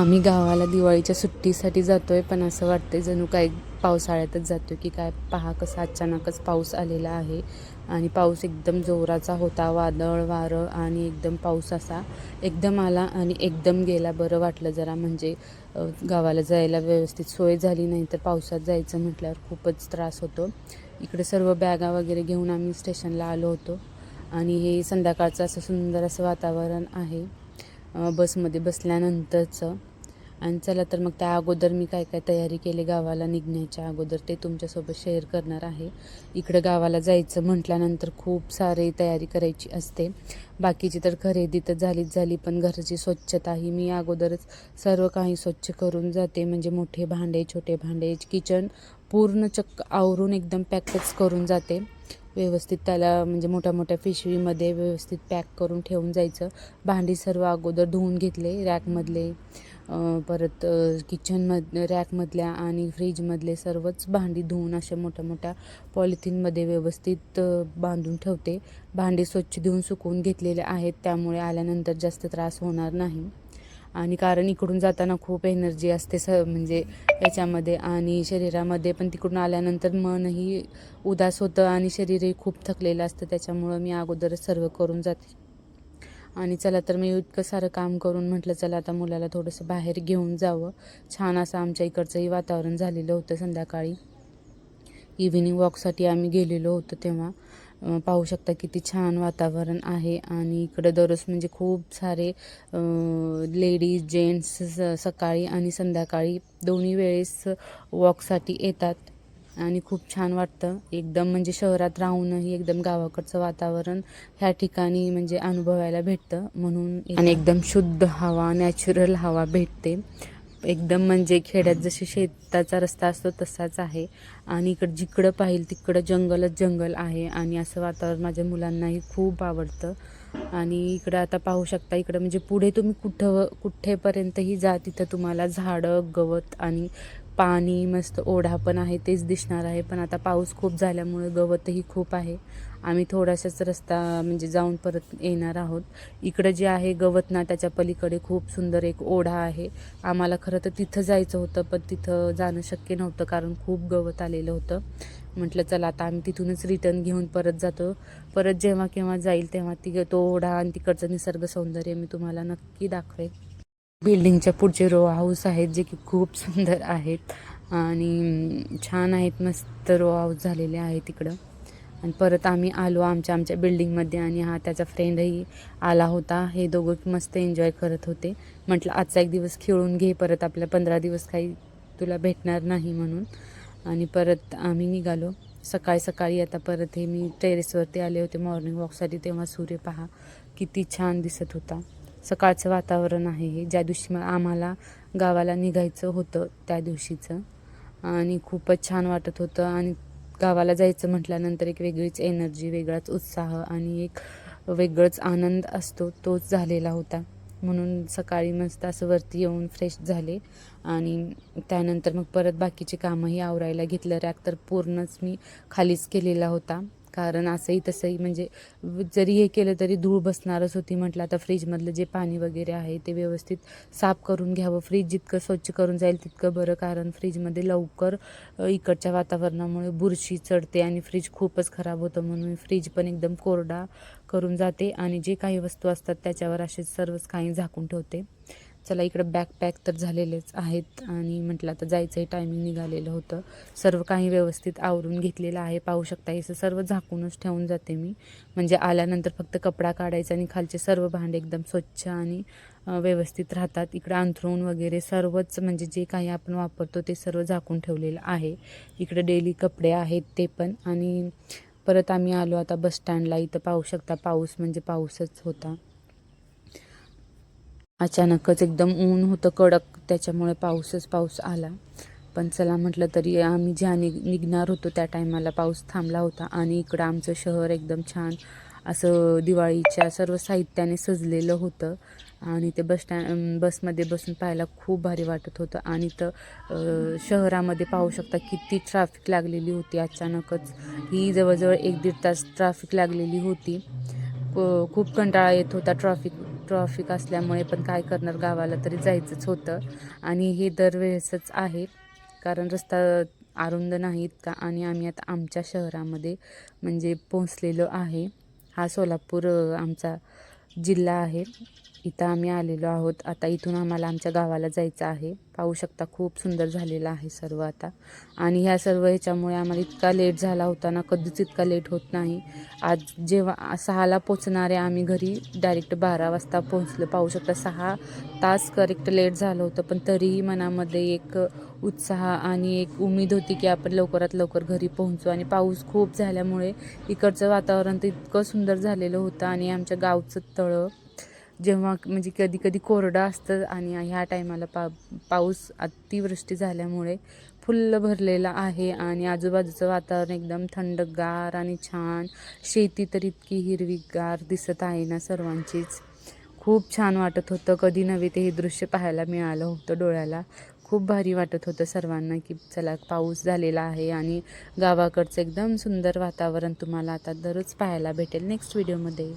आम्ही गावाला दिवाळीच्या सुट्टीसाठी जातो आहे पण असं वाटतंय जणू काय पावसाळ्यातच जातो की काय पहा कसं अचानकच पाऊस आलेला आहे. आणि पाऊस एकदम जोराचा होता वादळ वारं आणि एकदम पाऊस असा एकदम आला आणि एकदम गेला. बरं वाटलं जरा म्हणजे गावाला जायला व्यवस्थित सोय झाली नाही तर पावसात जायचं म्हटल्यावर खूपच त्रास होतो. इकडे सर्व बॅगा वगैरे घेऊन आम्ही स्टेशनला आलो होतो आणि हे संध्याकाळचं असं सुंदर असं वातावरण आहे. बसमध्ये बसल्यानंतरचं आणि चला तर मग त्या अगोदर मी काय काय तयारी केली गावाला निघण्याच्या अगोदर ते तुमच्यासोबत शेअर करणार आहे. इकडं गावाला जायचं म्हटल्यानंतर खूप सारी तयारी करायची असते. बाकीची तर खरेदी तर झालीच झाली पण घराची स्वच्छता ही मी अगोदरच सर्व काही स्वच्छ करून जाते. म्हणजे मोठे भांडे छोटे भांडे किचन पूर्ण चक्क आवरून एकदम पॅकच करून जाते. व्यवस्थित त्याला म्हणजे मोठ्या मोठ्या पिशवीमध्ये व्यवस्थित पॅक करून ठेवून जायचं. भांडी सर्व अगोदर धुवून घेतले रॅकमधले परत किचनमध रॅकमधल्या आणि फ्रीजमधले सर्वच भांडी धुवून अशा मोठ्या मोठ्या पॉलिथिनमध्ये व्यवस्थित बांधून ठेवते. भांडी स्वच्छ धुवून सुकवून घेतलेले आहेत. त्यामुळे आल्यानंतर जास्त त्रास होणार नाही. आणि कारण इकडून जाताना खूप एनर्जी असते स म्हणजे याच्यामध्ये आणि शरीरामध्ये पण तिकडून आल्यानंतर मनही उदास होतं आणि शरीरही खूप थकलेलं असतं त्याच्यामुळं मी अगोदरच सर्व करून जाते. आणि चला तर मी इतकं सारं काम करून म्हटलं चला आता मुलाला थोडंसं बाहेर घेऊन जावं. छान असं आमच्या इकडचंही वातावरण झालेलं होतं संध्याकाळी. इव्हिनिंग वॉकसाठी आम्ही गेलेलो होतो तेव्हा. पाहू शकता किती छान वातावरण आहे. आणि इकडं दररोज म्हणजे खूप सारे लेडीज जेंट्स सकाळी आणि संध्याकाळी दोन्ही वेळेस वॉकसाठी येतात. आणि खूप छान वाटतं. एकदम म्हणजे शहरात राहूनही एकदम गावाकडचं वातावरण ह्या ठिकाणी म्हणजे अनुभवायला भेटतं. म्हणून आणि एकदम शुद्ध हवा नॅचरल हवा भेटते. एकदम म्हणजे खेड्यात जसे शेताचा रस्ता असतो तसाच आहे. आणि इकडं जिकडं पाहिल तिकडं जंगलच जंगल आहे. आणि असं वातावरण माझ्या मुलांनाही खूप आवडतं. आणि इकडं आता पाहू शकता इकडं म्हणजे पुढे तुम्ही कुठं कुठेपर्यंतही जा तिथं तुम्हाला झाडं गवत आणि पाणी मस्त ओढा पण आहे तेच दिसणार आहे. पण आता पाऊस खूप झाल्यामुळे गवतही खूप आहे. आम्ही थोडासाच रस्ता म्हणजे जाऊन परत येणार आहोत. इकडं जे आहे गवत ना त्याच्या पलीकडे खूप सुंदर एक ओढा आहे. आम्हाला खरं तर तिथं जायचं होतं पण तिथं जाणं शक्य नव्हतं कारण खूप गवत आलेलं होतं. म्हटलं चला आता आम्ही तिथूनच रिटर्न घेऊन परत जातो. परत जेव्हा केव्हा जाईल तेव्हा ती तो ओढा आणि तिकडचं निसर्ग सौंदर्य मी तुम्हाला नक्की दाखवेन. बिल्डिंगच्या पुढचे रो हाऊस आहेत जे की खूप सुंदर आहेत. आणि छान आहेत मस्त रो हाऊस झालेले आहेत तिकडं आणि परत आम्ही आलो आमच्या आमच्या बिल्डिंगमध्ये आणि हा त्याचा फ्रेंडही आला होता. हे दोघं मस्त एन्जॉय करत होते. म्हटलं आजचा एक दिवस खेळून घे परत आपल्या पंधरा दिवस काही तुला भेटणार नाही म्हणून. आणि परत आम्ही निघालो. सकाळी सकाळी आता परत हे मी टेरेसवरती आले होते मॉर्निंग वॉकसाठी तेव्हा सूर्य पहा किती छान दिसत होता. सकाळचं वातावरण आहे हे. ज्या दिवशी मग आम्हाला गावाला निघायचं होतं त्या दिवशीचं. आणि खूपच छान वाटत होतं. आणि गावाला जायचं म्हटल्यानंतर एक वेगळीच एनर्जी वेगळाच उत्साह आणि एक वेगळंच आनंद असतो तोच झालेला होता. म्हणून सकाळी मस्त असं वरती येऊन फ्रेश झाले. आणि त्यानंतर मग परत बाकीचे कामंही आवरायला घेतलं. रॅक तर पूर्णच मी खालीच केलेला होता. कारण असंही तसंही म्हणजे जरी हे केलं तरी धूळ बसणारच होती म्हटलं. आता फ्रीजमधलं जे पाणी वगैरे आहे ते व्यवस्थित साफ करून घ्यावं. फ्रीज जितकं स्वच्छ करून जाईल तितकं बरं कारण फ्रीजमध्ये लवकर इकडच्या वातावरणामुळे बुरशी चढते आणि फ्रीज खूपच खराब होतं म्हणून फ्रीज पण एकदम कोरडा करून जाते आणि जे काही वस्तू असतात त्याच्यावर असे सर्वच काही झाकून ठेवते. चला इकडं बॅकपॅक तर झालेलेच आहेत आणि म्हटलं आता जायचंही टायमिंग निघालेलं होतं. सर्व काही व्यवस्थित आवरून घेतलेलं आहे. पाहू शकता हे सर्व झाकूनच ठेवून जाते मी. म्हणजे आल्यानंतर फक्त कपडा काढायचा आणि खालचे सर्व भांडे एकदम स्वच्छ आणि व्यवस्थित राहतात. इकडं अंथरूण वगैरे सर्वच म्हणजे जे काही आपण वापरतो ते सर्व झाकून ठेवलेलं आहे. इकडं डेली कपडे आहेत ते पण. आणि परत आम्ही आलो आता बस स्टँडला इथं पाहू शकता पाऊस म्हणजे पाऊसच होता. अचानकच एकदम ऊन होतं कडक त्याच्यामुळे पाऊसच पाऊस आला. पण चला म्हटलं तरी आम्ही ज्या निघ निघणार होतो त्या टायमाला पाऊस थांबला होता आणि इकडं आमचं शहर एकदम छान असं दिवाळीच्या सर्व साहित्याने सजलेलं होतं आणि ते बस स्टँड बसमध्ये बसून पाहायला खूप भारी वाटत होतं. आणि तर शहरामध्ये पाहू शकता किती ट्रॅफिक लागलेली होती अचानकच. ही जवळजवळ एक दीड तास ट्रॅफिक लागलेली होती. क- खूप कंटाळा येत होता ट्रॉफिक ट्रॉफिक असल्यामुळे पण काय करणार गावाला तरी जायचंच होतं. आणि हे दरवेळेसच आहे. कारण रस्ता अरुंद नाहीत का आणि आम्ही आता आमच्या शहरामध्ये म्हणजे पोहोचलेलो आहे. हा सोलापूर आमचा जिल्हा आहे. इथं आम्ही आलेलो आहोत. आता इथून आम्हाला आमच्या गावाला जायचं आहे. पाहू शकता खूप सुंदर झालेलं आहे सर्व आता. आणि ह्या सर्व ह्याच्यामुळे आम्हाला इतका लेट झाला होता ना कधीच इतका लेट होत नाही. आज जेव्हा सहाला पोचणारे आम्ही घरी डायरेक्ट बारा वाजता पोहोचलो. पाहू शकता सहा तास करेक्ट लेट झालं होतं. पण तरीही मनामध्ये एक उत्साह आणि एक उमेद होती की आपण लवकरात लवकर घरी पोहोचू. आणि पाऊस खूप झाल्यामुळे इकडचं वातावरण तर इतकं सुंदर झालेलं होतं आणि आमच्या गावचं तळं जेव्हा म्हणजे कधी कधी कोरडं असतं आणि ह्या टायमाला पा पाऊस अतिवृष्टी झाल्यामुळे फुल्ल भरलेलं आहे आणि आजूबाजूचं वातावरण एकदम थंडगार आणि छान. शेती तर इतकी हिरवीगार दिसत आहे ना सर्वांचीच. खूप छान वाटत होतं. कधी नव्हे ते हे दृश्य पाहायला मिळालं होतं डोळ्याला. खूप भारी वाटत होतं सर्वांना की चला पाऊस झालेला आहे आणि गावाकडचं एकदम सुंदर वातावरण तुम्हाला आता दररोज पाहायला भेटेल. नेक्स्ट व्हिडिओमध्ये